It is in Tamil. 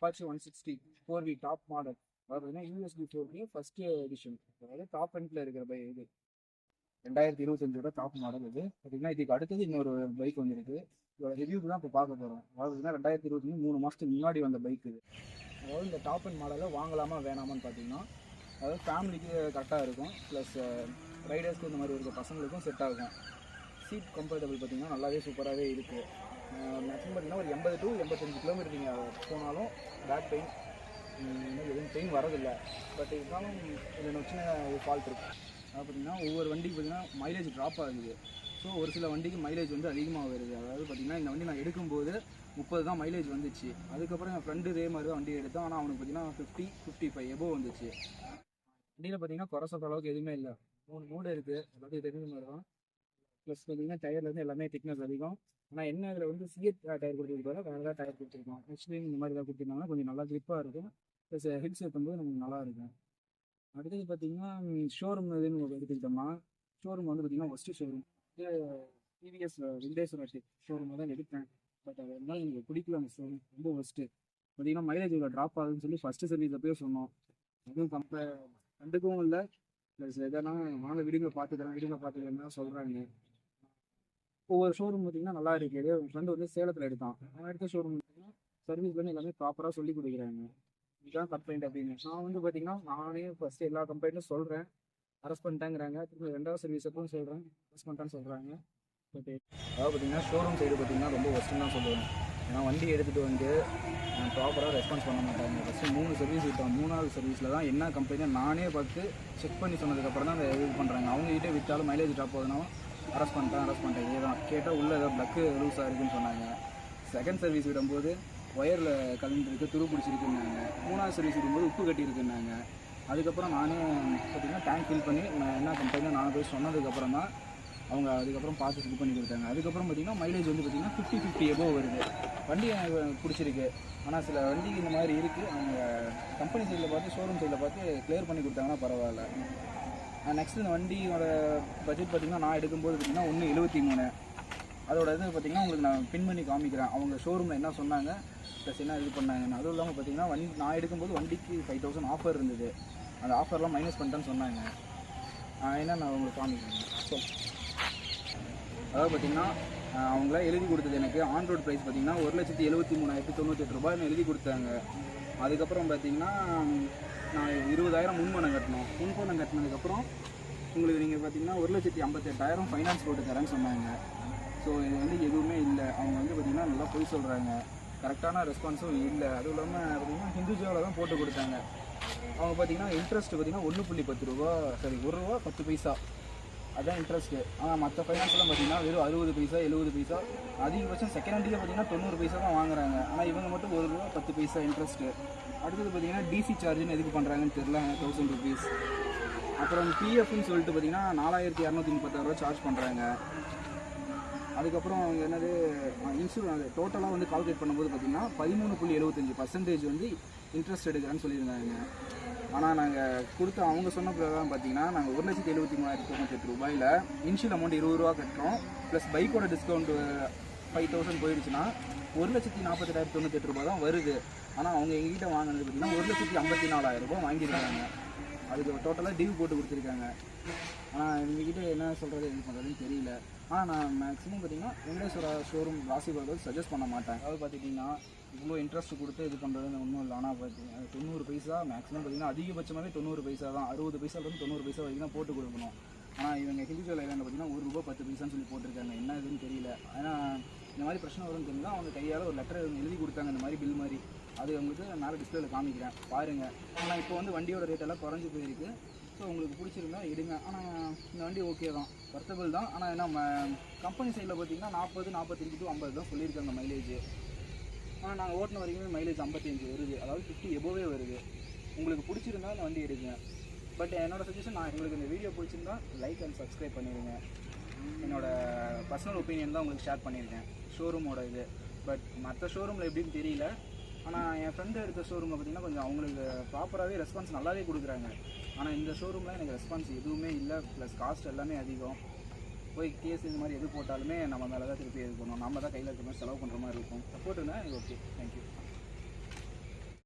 Apache one sixty four V top model அதாவது பார்த்தீங்கன்னா யூஎஸ்பி ஃபோர்லேயே ஃபர்ஸ்ட் எடிஷன் அதாவது டாப் எண்ட்ல இருக்கிற பை இது. ரெண்டாயிரத்தி இருபத்தஞ்சோட டாப் மாடல் இது. பார்த்தீங்கன்னா இதுக்கு அடுத்தது இன்னொரு பைக் வந்துருக்கு இதோட ரிவ்யூ தான் இப்போ பார்க்க போகிறோம் அதாவது பார்த்தீங்கன்னா ரெண்டாயிரத்தி இருபத்தஞ்சு மூணு மாதத்துக்கு முன்னாடி வந்த பைக் இது. அதாவது இந்த டாப் அண்ட் மாடலை வாங்கலாமா வேணாமான்னு பார்த்தீங்கன்னா அதாவது ஃபேமிலிக்கு கரெக்டாக இருக்கும். ப்ளஸ் ரைடர்ஸ்க்கு இந்த மாதிரி இருக்க பசங்களுக்கும் செட் ஆகும். சீட் கம்ஃபர்டபுள் பார்த்தீங்கன்னா நல்லாவே சூப்பராகவே இருக்குது மேக்ஸிமம் பார்த்தீங்கன்னா ஒரு எண்பது டு எண்பத்தஞ்சு கிலோமீட்டர் நீங்கள் போனாலும் பேக் பெயின் எதுவும் பெயின் வரதில்லை பட் இருந்தாலும் இதில் ஒரு ஃபால்ட் இருக்கும் அதாவது பார்த்தீங்கன்னா ஒவ்வொரு வண்டிக்கு பார்த்தீங்கன்னா மைலேஜ் ட்ராப் ஆகுது. ஸோ ஒரு சில வண்டிக்கு மைலேஜ் வந்து அதிகமாக வருது. அதாவது பார்த்தீங்கன்னா இந்த வண்டி நான் எடுக்கும்போது முப்பது தான் மைலேஜ் வந்துச்சு. அதுக்கப்புறம் என் ஃப்ரெண்டு இதே மாதிரி தான் வண்டி எடுத்தான். ஆனால் அவனுக்கு பார்த்தீங்கன்னா ஃபிஃப்டி ஃபிஃப்டி ஃபைவ் எபோ வந்துச்சு. வண்டியில் பார்த்தீங்கன்னா குறை சொல்கிற அளவுக்கு எதுவுமே இல்லை. மூணு மூடு இருக்குது எல்லாத்தையும் தெரிஞ்ச மாதிரி தான். ப்ளஸ் பார்த்தீங்கன்னா டயர்லேருந்து எல்லாமே திக்னஸ் அதிகம். ஆனால் என்ன இதில் வந்து சிஎட் டயர் கொடுத்துருக்கோம் வேறு ஏதாவது டயர் கொடுத்துருக்கோம் ஹெச்டிஎம் இந்த மாதிரி தான் கொடுத்துருந்தாங்கன்னா கொஞ்சம் நல்லா கிரிப்பாக இருக்கும். ப்ளஸ் ஹில்ஸ் ஏற்றும்போது நமக்கு நல்லா இருக்கும். அடுத்தது பார்த்தீங்கன்னா ஷோரூம் இதுன்னு எடுத்துக்கிட்டோம்னா ஷோரூம் வந்து பார்த்தீங்கன்னா ஃபஸ்ட்டு ஷோரூம் டிவிஎஸ் விண்டேஸ்வரர் ஷோரூமாக தான் எடுத்தேன். பட் அது இருந்தாலும் எனக்கு பிடிக்கல அந்த ஷோரூம் ரொம்ப ஃபஸ்ட்டு பார்த்தீங்கன்னா மைலேஜ் இவ்வளோ ட்ராப் ஆகுதுன்னு சொல்லி ஃபஸ்ட்டு சர்வீஸ் அப்பயே சொன்னோம். அதுவும் கம்பேர் கண்டுக்கவும் இல்லை. ப்ளஸ் எதனா வாங்க விடுங்க பார்த்துக்கிறேன் விடுங்க பார்த்துக்கிறேன்னு தான் சொல்கிறாங்க ஒவ்வொரு ஷோரூம் பார்த்தீங்கன்னா நல்லா இருக்குது என் ஃப்ரெண்டு வந்து சேலத்தில் எடுத்தான். அவன் எடுத்த ஷோரூம் பார்த்தீங்கன்னா சர்வீஸ் பண்ணி எல்லாமே ப்ராப்பராக சொல்லி கொடுக்குறாங்க. இதுதான் கம்ப்ளைண்ட் அப்படின்னு. நான் வந்து பார்த்தீங்கன்னா நானே ஃபஸ்ட்டு எல்லா கம்ப்ளைண்ட்டும் சொல்கிறேன் அரெஸ்ட் பண்ணிட்டேங்கிறாங்க. திரும்ப ரெண்டாவது சர்வீஸ் சொல்கிறேன் அரெஸ்ட் பண்ணிட்டான்னு சொல்கிறாங்க பட் அதாவது பார்த்தீங்கன்னா ஷோரூம் சைடு பார்த்தீங்கன்னா ரொம்ப ஒஸ்ட்டுன்னு தான் சொல்லுவேன். ஏன்னா வண்டி எடுத்துகிட்டு வந்து ப்ராப்பராக ரெஸ்பான்ஸ் பண்ண மாட்டாங்க ஃபஸ்ட்டு மூணு சர்வீஸ் விட்டோம் மூணாவது சர்வீஸில் தான் என்ன கம்ப்ளைண்ட் நானே பார்த்து செக் பண்ணி சொன்னதுக்கப்புறம் தான் அதை இது பண்ணுறாங்க அவங்ககிட்ட விட்டாலும் மைலேஜ் ட்ராப் போகுதுனாலும் அரெஸ்ட் பண்ணிட்டேன் அரெஸ்ட் பண்ணிட்டேன். இதே தான் கேட்டால் உள்ளே ஏதோ ப்ளக்கு லூஸாக இருக்குன்னு சொன்னாங்க. செகண்ட் சர்வீஸ் விடும்போது ஒயரில் கலந்துருக்கு துரு பிடிச்சிருக்குன்னாங்க. மூணாவது சர்வீஸ் விடும்போது உப்பு கட்டியிருக்குன்னாங்க. அதுக்கப்புறம் நானே பார்த்தீங்கன்னா டேங்க் ஃபில் பண்ணி நான் என்ன கம்பெனியில் நான் போய் சொன்னதுக்கப்புறம் தான் அவங்க அதுக்கப்புறம் பார்த்து இது பண்ணி கொடுத்தாங்க. அதுக்கப்புறம் பார்த்தீங்கன்னா மைலேஜ் வந்து பார்த்தீங்கன்னா ஃபிஃப்டி ஃபிஃப்டி எபோவ் வருது. வண்டி எனக்கு பிடிச்சிருக்கு. ஆனால் சில வண்டி இந்த மாதிரி இருக்குது அவங்க கம்பெனி சைடில் பார்த்து ஷோரூம் சைடில் பார்த்து கிளியர் பண்ணி கொடுத்தாங்கன்னா பரவாயில்ல. நெக்ஸ்ட் இந்த வண்டியோட பட்ஜெட் பார்த்தீங்கன்னா நான் எடுக்கும்போது பார்த்தீங்கன்னா ஒன்று எழுபத்தி மூணு. அதோட இது பார்த்தீங்கன்னா உங்களுக்கு நான் பின் பண்ணி காமிக்கிறேன். அவங்க ஷோரூமில் என்ன சொன்னாங்க ப்ளஸ் என்ன இது பண்ணாங்கன்னு. அதுவும் இல்லாமல் பார்த்தீங்கன்னா வண்டி நான் எடுக்கும்போது வண்டிக்கு ஃபைவ் தௌசண்ட் ஆஃபர் இருந்தது. அந்த ஆஃபர்லாம் மைனஸ் பண்ணிட்டேன்னு சொன்னாங்க. என்ன நான் உங்களுக்கு காமிக்கிறேன். ஸோ அதாவது பார்த்தீங்கன்னா அவங்கள எழுதி கொடுத்தது எனக்கு. ஆன் ரோட் ப்ரைஸ் பார்த்தீங்கன்னா ஒரு லட்சத்தி எழுபத்தி மூணாயிரத்தி தொண்ணூற்றி எட்டு ரூபாய் எழுதி கொடுத்தாங்க. அதுக்கப்புறம் பார்த்தீங்கன்னா நான் இருபதாயிரம் முன்பணம் கட்டணும். முன்பணம் கட்டினதுக்கப்புறம் உங்களுக்கு நீங்கள் பார்த்தீங்கன்னா ஒரு லட்சத்தி ஐம்பத்தெட்டாயிரம் ஃபைனான்ஸ் போட்டு தரேன்னு சொன்னாங்க. ஸோ இது வந்து எதுவுமே இல்லை. அவங்க வந்து பார்த்திங்கன்னா நல்லா பொய் சொல்கிறாங்க கரெக்டான ரெஸ்பான்ஸும் இல்லை. அதுவும் இல்லாமல் பார்த்தீங்கன்னா ஹிந்துஜாவில் தான் போட்டு கொடுத்தாங்க. அவங்க பார்த்தீங்கன்னா இன்ட்ரெஸ்ட் பார்த்தீங்கன்னா ஒன்று புள்ளி பத்து ரூபா சரி ஒரு ரூபா பத்து பைசா. அதுதான் இன்ட்ரெஸ்ட்டு ஆனால் மற்ற ஃபைனான்ஸ்லாம் பார்த்தீங்கன்னா வெறும் அறுபது பைசா எழுபது பைசா அதிகபட்சம் செகண்ட் ஹேண்டில் பார்த்தீங்கன்னா தொண்ணூறு பைசா தான் வாங்குறாங்க. ஆனால் இவங்க மட்டும் ஒரு ரூபா பத்து பைசா இன்ட்ரெஸ்ட்டு அடுத்தது பார்த்தீங்கன்னா டிசி சார்ஜ்னு எதுக்கு பண்ணுறாங்கன்னு தெரில தௌசண்ட் ருபீஸ் அப்புறம் பிஎஃப்னு சொல்லிட்டு பார்த்தீங்கன்னா நாலாயிரத்தி இரநூத்தி முப்பத்தாறுரூவா சார்ஜ் பண்ணுறாங்க அதுக்கப்புறம் என்னது இன்சூரன்ஸ் டோட்டலாக வந்து கால்குலேட் பண்ணும்போது பார்த்தீங்கன்னா பதிமூணு புள்ளி எழுபத்தஞ்சு பர்சன்டேஜ் வந்து இன்ட்ரெஸ்ட் எடுக்கிறேன்னு சொல்லியிருந்தாங்க. ஆனால் நாங்கள் கொடுத்த அவங்க சொன்ன பிரகாரம் பார்த்தீங்கன்னா நாங்கள் ஒரு லட்சத்தி எழுபத்தி மூணாயிரத்தி தொண்ணூற்றி ரூபாயில் இன்ஷியல் அமௌண்ட் இருபது ரூபா கட்டுறோம். ப்ளஸ் பைக்கோட டிஸ்கவுண்ட் ஃபைவ் தௌசண்ட் போயிடுச்சுன்னா ஒரு லட்சத்தி நாற்பத்தெட்டாயிரத்தி தொண்ணூற்றி ரூபா தான் வருது. ஆனால் அவங்க எங்ககிட்ட வாங்கினது பார்த்தீங்கன்னா ஒரு லட்சத்தி ஐம்பத்தி நாலாயிரம் ரூபாய் வாங்கியிருக்காங்க. அதுக்கு டோட்டலாக டியூ போட்டு கொடுத்துருக்காங்க. ஆனால் எங்ககிட்ட என்ன சொல்கிறது எது பண்ணுறதுன்னு தெரியல. ஆனால் நான் மேக்ஸிமம் பார்த்தீங்கன்னா வெங்கடேஸ்வரா ஷோரூம் ராசி பர்கர் சஜஸ்ட் பண்ண மாட்டேன். அதாவது பார்த்துட்டிங்கன்னா இவ்வளோ இன்ட்ரெஸ்ட் கொடுத்து இது பண்ணுறதுன்னு ஒன்றும் இல்லை. ஆனால் பார்த்தீங்கன்னா தொண்ணூறு பைசா மேக்ஸிமம் பார்த்தீங்கன்னா அதிகபட்சமாகவே தொண்ணூறு பைசா தான். அறுபது பைசாலேருந்து தொண்ணூறு பைசா வரைக்கும் தான் போட்டு கொடுக்கணும். ஆனால் இவங்க ஹிந்துஜுவல் ஐலாண்டில் பார்த்தீங்கன்னா ஒரு ரூபா பத்து பைசான்னு சொல்லி போட்டிருக்காங்க. என்ன இதுன்னு தெரியல. ஆனால் இந்த மாதிரி பிரச்சனை வரும்னு தெரிஞ்சால் அவங்க கையால் ஒரு லெட்டர் எழுதி கொடுத்தாங்க இந்த மாதிரி பில் மாதிரி. அது உங்களுக்கு மேலே டிஸ்பிளேல காமிக்கிறேன். பாருங்கள் ஆனால் இப்போ வந்து வண்டியோட ரேட் எல்லாம் குறைஞ்சி போயிருக்கு. ஸோ உங்களுக்கு பிடிச்சிருந்தா எடுங்க. ஆனால் இந்த வண்டி ஓகே தான். வர்த்தபிள் தான். ஆனால் என்ன கம்பெனி சைடில் பார்த்தீங்கன்னா நாற்பது நாற்பத்தஞ்சு டு ஐம்பது தான் சொல்லியிருக்காங்க மைலேஜ் ஆனால் நாங்கள் ஓட்டின வரைக்குமே மைலேஜ் ஐம்பத்தஞ்சு வருது. அதாவது ஃபிஃப்டி எபோவே வருது. உங்களுக்கு பிடிச்சிருந்தா நான் வண்டி எடுங்க. பட் என்னோட சஜஷன் நான் உங்களுக்கு இந்த வீடியோ பிடிச்சிருந்தா லைக் அண்ட் சப்ஸ்கிரைப் பண்ணிடுங்க. என்னோட பர்சனல் ஒப்பீனியன் தான் உங்களுக்கு ஷேர் பண்ணியிருக்கேன். ஷோரூமோட இது. பட் மற்ற ஷோரூமில் எப்படின்னு தெரியல. ஆனால் என் ஃப்ரெண்டு எடுத்த ஷோரூமில் பார்த்தீங்கன்னா கொஞ்சம் அவங்களுக்கு ப்ராப்பராகவே ரெஸ்பான்ஸ் நல்லாவே கொடுக்குறாங்க. ஆனால் இந்த ஷோரூமில் எனக்கு ரெஸ்பான்ஸ் எதுவுமே இல்லை. ப்ளஸ் காஸ்ட் எல்லாமே அதிகம். போய் கேஸ் இந்த மாதிரி எது போட்டாலுமே நம்ம மேலே தான் திருப்பி இது பண்ணணும் நம்ம தான் கையில் இருக்கிற மாதிரி செலவு பண்ணுற மாதிரி இருக்கும். சப்போர்ட்டுனா எனக்கு ஓகே தேங்க்யூ